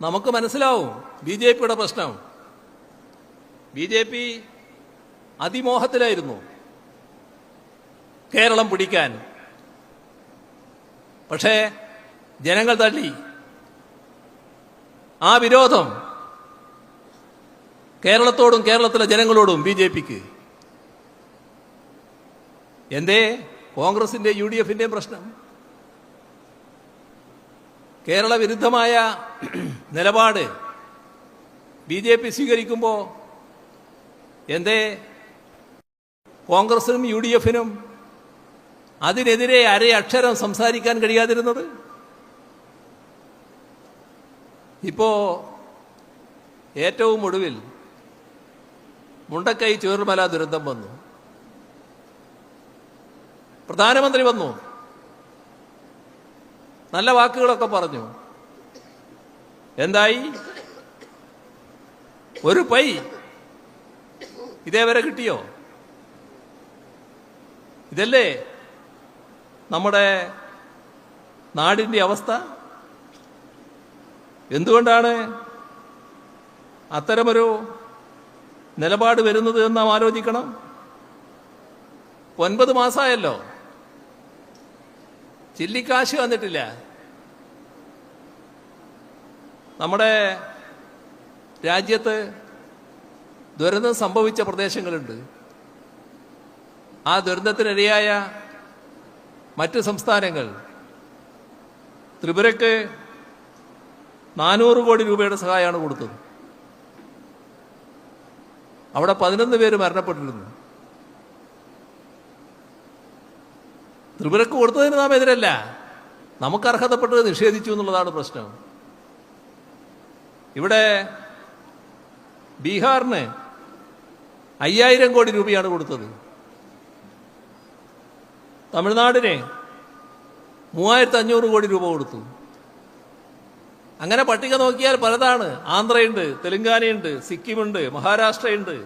നമുക്ക് മനസ്സിലാവും. B J പിയുടെ പ്രശ്നം. ബി ജെ പി അതിമോഹത്തിലായിരുന്നു. കേരളം പിടിക്കാൻ. പക്ഷേ ജനങ്ങൾ തള്ളി. ആ വിരോധം കേരളത്തോടും കേരളത്തിലെ ജനങ്ങളോടും ബി ജെ പിക്ക്. എന്തേ? കോൺഗ്രസിന്റെ യു ഡി എഫിന്റെയും പ്രശ്നം. കേരള വിരുദ്ധമായ നിലപാട്. ബി ജെ പി സ്വീകരിക്കുമ്പോൾ എന്തേ? കോൺഗ്രസിനും യു ഡി എഫിനും അതിനെതിരെ അരയക്ഷരം സംസാരിക്കാൻ കഴിയാതിരുന്നത്? ഇപ്പോ ഏറ്റവും ഒടുവിൽ മുണ്ടക്കൈ ചേർമല ദുരന്തം വന്നു. പ്രധാനമന്ത്രി വന്നു. നല്ല വാക്കുകളൊക്കെ പറഞ്ഞു. എന്തായി? ഒരു പൈ. ഇതേവരെ കിട്ടിയോ? ഇതല്ലേ നമ്മുടെ നാടിന്റെ അവസ്ഥ? എന്തുകൊണ്ടാണ് അത്തരമൊരു നിലപാട് വരുന്നത് എന്ന് നാം ആലോചിക്കണം? ഒൻപത് മാസമായല്ലോ ചില്ലിക്കാശ് വന്നിട്ടില്ല. നമ്മുടെ രാജ്യത്ത് ദുരന്തം സംഭവിച്ച പ്രദേശങ്ങളുണ്ട്. ആ ദുരന്തത്തിനിരയായ മറ്റ് സംസ്ഥാനങ്ങൾ ത്രിപുരയ്ക്ക് നാനൂറ് കോടി രൂപയുടെ സഹായമാണ് കൊടുത്തത്. അവിടെ പതിനൊന്ന് പേര് മരണപ്പെട്ടിരുന്നു. ത്രിപുരക്ക് കൊടുത്തതിന് നാം എതിരല്ല. നമുക്ക് അർഹതപ്പെട്ടത് നിഷേധിച്ചു എന്നുള്ളതാണ് പ്രശ്നം. ഇവിടെ ബീഹാറിന് അയ്യായിരം കോടി രൂപയാണ് കൊടുത്തത്. തമിഴ്നാടിന് മൂവായിരത്തി അഞ്ഞൂറ് കോടി രൂപ കൊടുത്തു. അങ്ങനെ പട്ടിക നോക്കിയാൽ പലതാണ്. ആന്ധ്രയുണ്ട് തെലുങ്കാനയുണ്ട് സിക്കിമുണ്ട് മഹാരാഷ്ട്രയുണ്ട്.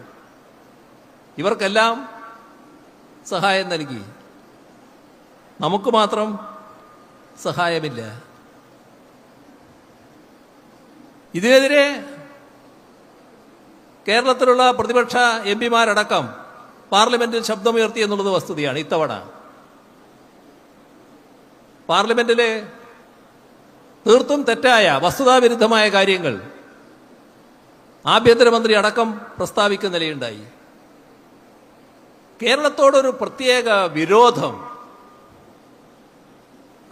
ഇവർക്കെല്ലാം സഹായം നൽകി. നമുക്ക് മാത്രം സഹായമില്ല. ഇതിനെതിരെ കേരളത്തിലുള്ള പ്രതിപക്ഷ എം പിമാരടക്കം പാർലമെന്റിൽ ശബ്ദമുയർത്തി എന്നുള്ളത് വസ്തുതയാണ് ഇത്തവണ. പാർലമെന്റിലെ തീർത്തും തെറ്റായ വസ്തുതാവിരുദ്ധമായ കാര്യങ്ങൾ ആഭ്യന്തരമന്ത്രി അടക്കം പ്രസ്താവിക്കുന്ന നിലയുണ്ടായി. കേരളത്തോടൊരു പ്രത്യേക വിരോധം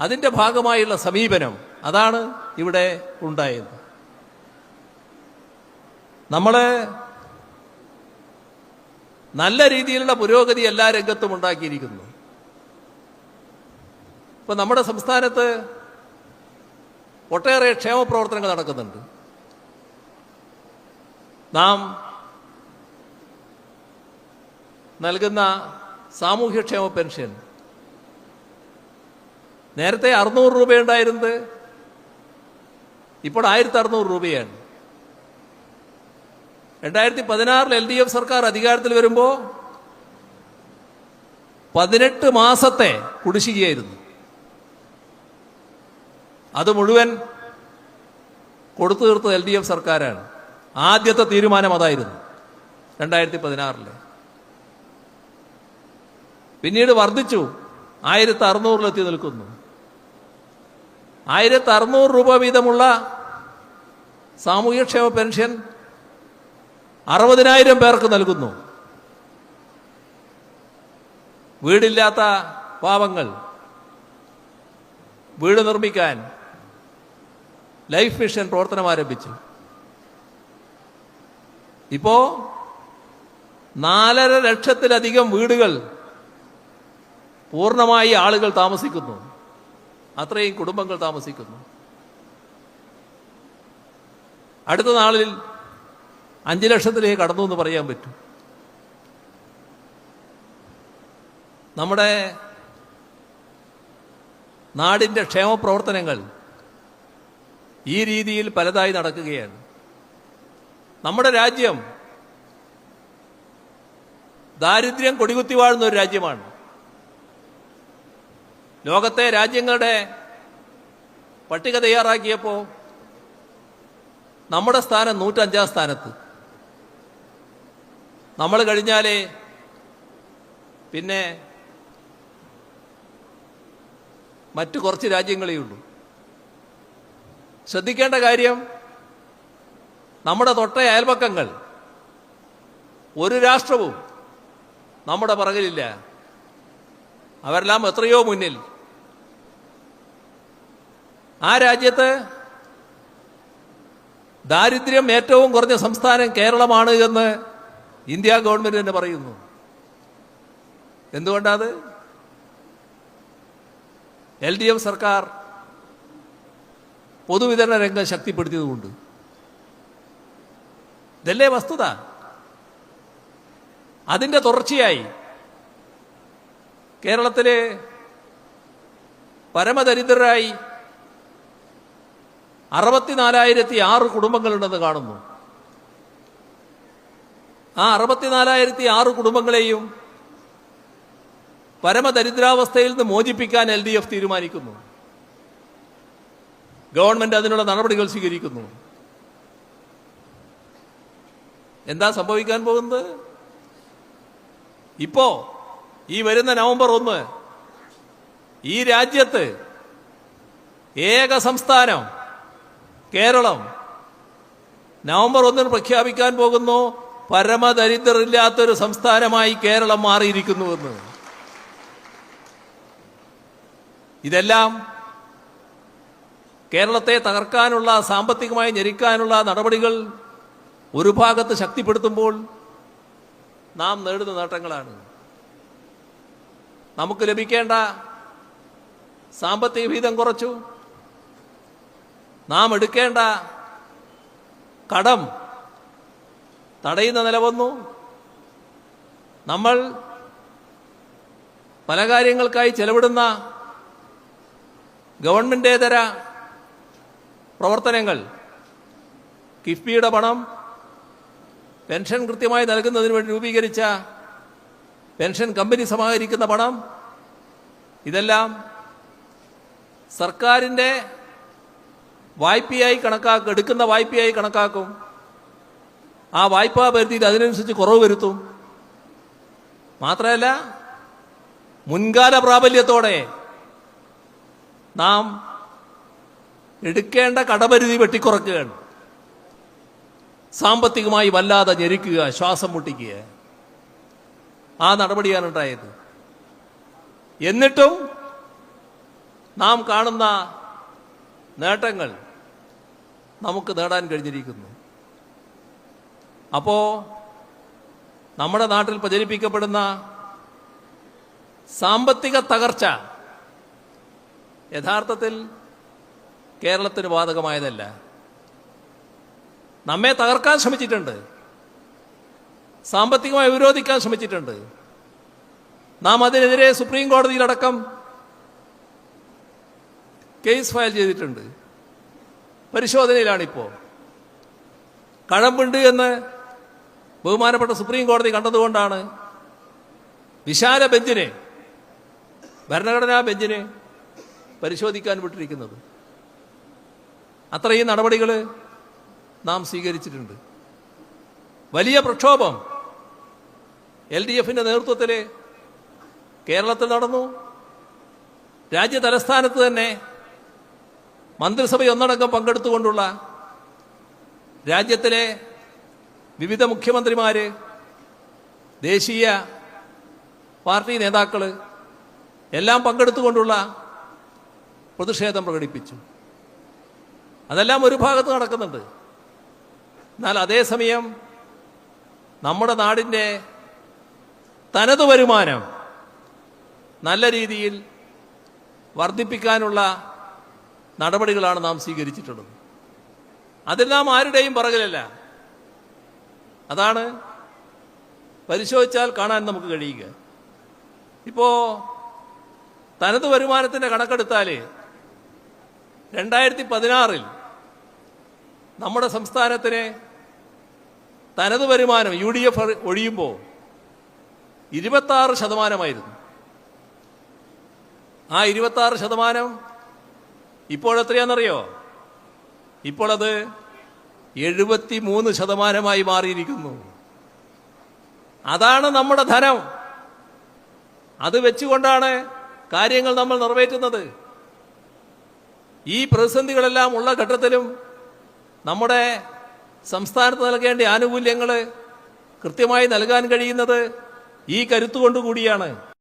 അതിന്റെ ഭാഗമായുള്ള സമീപനം അതാണ് ഇവിടെ ഉണ്ടായത്. നമ്മൾ നല്ല രീതിയിലുള്ള പുരോഗതി എല്ലാ രംഗത്തും ഉണ്ടാക്കിയിരിക്കുന്നു. ഇപ്പൊ നമ്മുടെ സംസ്ഥാനത്ത് ഒട്ടേറെ ക്ഷേമ പ്രവർത്തനങ്ങൾ നടക്കുന്നുണ്ട്. നാം നൽകുന്ന സാമൂഹ്യക്ഷേമ പെൻഷൻ. നേരത്തെ അറുന്നൂറ് രൂപയുണ്ടായിരുന്നത് ഇപ്പോൾ ആയിരത്തി അറുന്നൂറ് രൂപയാണ്. രണ്ടായിരത്തി പതിനാറിൽ എൽ ഡി എഫ് സർക്കാർ അധികാരത്തിൽ വരുമ്പോൾ പതിനെട്ട് മാസത്തെ കുടിശ്ശികയായിരുന്നു. അത് മുഴുവൻ കൊടുത്തു തീർത്തത് എൽ ഡി എഫ് സർക്കാരാണ്. ആദ്യത്തെ തീരുമാനം അതായിരുന്നു രണ്ടായിരത്തി പതിനാറിൽ പിന്നീട് വർദ്ധിച്ചു ആയിരത്തി അറുന്നൂറിലെത്തി നിൽക്കുന്നു. ആയിരത്തി അറുന്നൂറ് രൂപ വീതമുള്ള സാമൂഹ്യക്ഷേമ പെൻഷൻ അറുപതിനായിരം പേർക്ക് നൽകുന്നു. വീടില്ലാത്ത പാവങ്ങൾ വീട് നിർമ്മിക്കാൻ ലൈഫ് മിഷൻ പ്രവർത്തനം ആരംഭിച്ചു. ഇപ്പോ നാലര ലക്ഷത്തിലധികം വീടുകൾ പൂർണമായി ആളുകൾ താമസിക്കുന്നു. അത്രയും കുടുംബങ്ങൾ താമസിക്കുന്നു. അടുത്ത നാളിൽ അഞ്ചു ലക്ഷത്തിലേക്ക് കടന്നു എന്ന് പറയാൻ പറ്റും. നമ്മുടെ നാടിന്റെ ക്ഷേമപ്രവർത്തനങ്ങൾ ഈ രീതിയിൽ പലതായി നടക്കുകയാണ്. നമ്മുടെ രാജ്യം ദാരിദ്ര്യം കൊടികുത്തി വാഴുന്ന ഒരു രാജ്യമാണ്. ലോകത്തെ രാജ്യങ്ങളുടെ പട്ടിക തയ്യാറാക്കിയപ്പോൾ നമ്മുടെ സ്ഥാനം നൂറ്റഞ്ചാം സ്ഥാനത്ത്. നമ്മൾ കഴിഞ്ഞാലേ പിന്നെ മറ്റു കുറച്ച് രാജ്യങ്ങളേ ഉള്ളൂ. ശ്രദ്ധിക്കേണ്ട കാര്യം നമ്മുടെ തൊട്ട അയൽപക്കങ്ങൾ ഒരു രാഷ്ട്രവും നമ്മുടെ പറകിലില്ല. അവരെല്ലാം എത്രയോ മുന്നിൽ. ആ രാജ്യത്ത് ദാരിദ്ര്യം ഏറ്റവും കുറഞ്ഞ സംസ്ഥാനം കേരളമാണ് എന്ന് ഇന്ത്യ ഗവൺമെന്റ് തന്നെ പറയുന്നു. എന്തുകൊണ്ടാത്? എൽ ഡി എഫ് സർക്കാർ പൊതുവിതരണ രംഗം ശക്തിപ്പെടുത്തിയതുകൊണ്ട്. ഇതല്ലേ വസ്തുത? അതിന്റെ തുടർച്ചയായി കേരളത്തിലെ പരമദരിദ്രരായി അറുപത്തിനാലായിരത്തി ആറ് കുടുംബങ്ങളുണ്ടെന്ന് കാണുന്നു. ആ അറുപത്തിനാലായിരത്തി ആറ് കുടുംബങ്ങളെയും പരമദരിദ്രാവസ്ഥയിൽ നിന്ന് മോചിപ്പിക്കാൻ എൽ ഡി എഫ് തീരുമാനിക്കുന്നു. ഗവൺമെന്റ് അതിനുള്ള നടപടികൾ സ്വീകരിക്കുന്നു. എന്താ സംഭവിക്കാൻ പോകുന്നത്? ഇപ്പോ ഈ വരുന്ന നവംബർ ഒന്ന് ഈ രാജ്യത്ത് ഏക സംസ്ഥാനം കേരളം നവംബർ ഒന്നിന് പ്രഖ്യാപിക്കാൻ പോകുന്നു. പരമദരിദ്രരില്ലാത്തൊരു സംസ്ഥാനമായി കേരളം മാറിയിരിക്കുന്നുവെന്ന്. ഇതെല്ലാം കേരളത്തെ തകർക്കാനുള്ള സാമ്പത്തികമായി ഞെരിക്കാനുള്ള നടപടികൾ ഒരു ഭാഗത്ത് ശക്തിപ്പെടുത്തുമ്പോൾ നാം നേടുന്ന നേട്ടങ്ങളാണ്. നമുക്ക് ലഭിക്കേണ്ട സാമ്പത്തിക വിഹിതം കുറച്ചു. നാം എടുക്കേണ്ട കടം തടയുന്ന നില വന്നു. നമ്മൾ പല കാര്യങ്ങൾക്കായി ചെലവിടുന്ന ഗവൺമെന്റേതര പ്രവർത്തനങ്ങൾ കിഫ്ബിയുടെ പണം പെൻഷൻ കൃത്യമായി നൽകുന്നതിന് വേണ്ടി രൂപീകരിച്ച പെൻഷൻ കമ്പനി സമാഹരിക്കുന്ന പണം ഇതെല്ലാം സർക്കാരിന്റെ വായ്പയായി കണക്കാക്കും എടുക്കുന്ന വായ്പയായി കണക്കാക്കും. ആ വായ്പാ പരിധിയിൽ അതിനനുസരിച്ച് കുറവ് വരുത്തും. മാത്രമല്ല മുൻകാല പ്രാബല്യത്തോടെ നാം എടുക്കേണ്ട കടപരിധി വെട്ടിക്കുറക്കുകയാണ്. സാമ്പത്തികമായി വല്ലാതെ ഞെരുക്കുക ശ്വാസം മുട്ടിക്കുക. ആ നടപടിയാണ് ഉണ്ടായത്. എന്നിട്ടും നാം കാണുന്ന നേട്ടങ്ങൾ നമുക്ക് നേടാൻ കഴിഞ്ഞിരിക്കുന്നു. അപ്പോ നമ്മുടെ നാട്ടിൽ പ്രചരിപ്പിക്കപ്പെടുന്ന സാമ്പത്തിക തകർച്ച യഥാർത്ഥത്തിൽ കേരളത്തിന് ബാധകമായതല്ല. നമ്മെ തകർക്കാൻ ശ്രമിച്ചിട്ടുണ്ട്. സാമ്പത്തികമായി വിരോധിക്കാൻ ശ്രമിച്ചിട്ടുണ്ട്. നാം അതിനെതിരെ സുപ്രീം കോടതിയിലടക്കം കേസ് ഫയൽ ചെയ്തിട്ടുണ്ട്. പരിശോധനയിലാണിപ്പോൾ കഴമ്പുണ്ട് എന്ന് ബഹുമാനപ്പെട്ട സുപ്രീം കോടതി കണ്ടതുകൊണ്ടാണ്. വിശാല ബെഞ്ചിനെ ഭരണഘടനാ ബെഞ്ചിനെ പരിശോധിക്കാൻ വിട്ടിരിക്കുന്നത്. അത്രയും നടപടികൾ നാം സ്വീകരിച്ചിട്ടുണ്ട്. വലിയ പ്രക്ഷോഭം എൽ ഡി എഫിന്റെ നേതൃത്വത്തിൽ കേരളത്തിൽ നടന്നു. രാജ്യ തലസ്ഥാനത്ത് തന്നെ മന്ത്രിസഭ ഒന്നടങ്കം പങ്കെടുത്തുകൊണ്ടുള്ള രാജ്യത്തിലെ വിവിധ മുഖ്യമന്ത്രിമാർ ദേശീയ പാർട്ടി നേതാക്കൾ എല്ലാം പങ്കെടുത്തുകൊണ്ടുള്ള പ്രതിഷേധം പ്രകടിപ്പിച്ചു. അതെല്ലാം ഒരു ഭാഗത്ത് നടക്കുന്നുണ്ട്. എന്നാൽ അതേസമയം നമ്മുടെ നാടിന്റെ തനത് വരുമാനം നല്ല രീതിയിൽ വർദ്ധിപ്പിക്കാനുള്ള നടപടികളാണ് നാം സ്വീകരിച്ചിട്ടുള്ളത്. അതെല്ലാം ആരുടെയും പറകലല്ല. അതാണ് പരിശോധിച്ചാൽ കാണാൻ നമുക്ക് കഴിയുക. ഇപ്പോ തനത് വരുമാനത്തിന്റെ കണക്കെടുത്താൽ രണ്ടായിരത്തി പതിനാറിൽ നമ്മുടെ സംസ്ഥാനത്തിന് തനത് വരുമാനം യു ഡി എഫ് ഒഴിയുമ്പോൾ ഇരുപത്താറ് ശതമാനമായിരുന്നു. ആ ഇരുപത്താറ് ശതമാനം ഇപ്പോഴെത്രയാണെന്നറിയോ? ഇപ്പോഴത് ഇപ്പോൾ എഴുപത്തി മൂന്ന് ശതമാനമായി മാറിയിരിക്കുന്നു. അതാണ് നമ്മുടെ ധനം. അത് വെച്ചുകൊണ്ടാണ് കാര്യങ്ങൾ നമ്മൾ നിറവേറ്റുന്നത്. ഈ പ്രതിസന്ധികളെല്ലാം ഉള്ള ഘട്ടത്തിലും നമ്മുടെ സംസ്ഥാനത്ത് നൽകേണ്ട ആനുകൂല്യങ്ങൾ കൃത്യമായി നൽകാൻ കഴിയുന്നത് ഈ കരുത്തുകൊണ്ടുകൂടിയാണ്.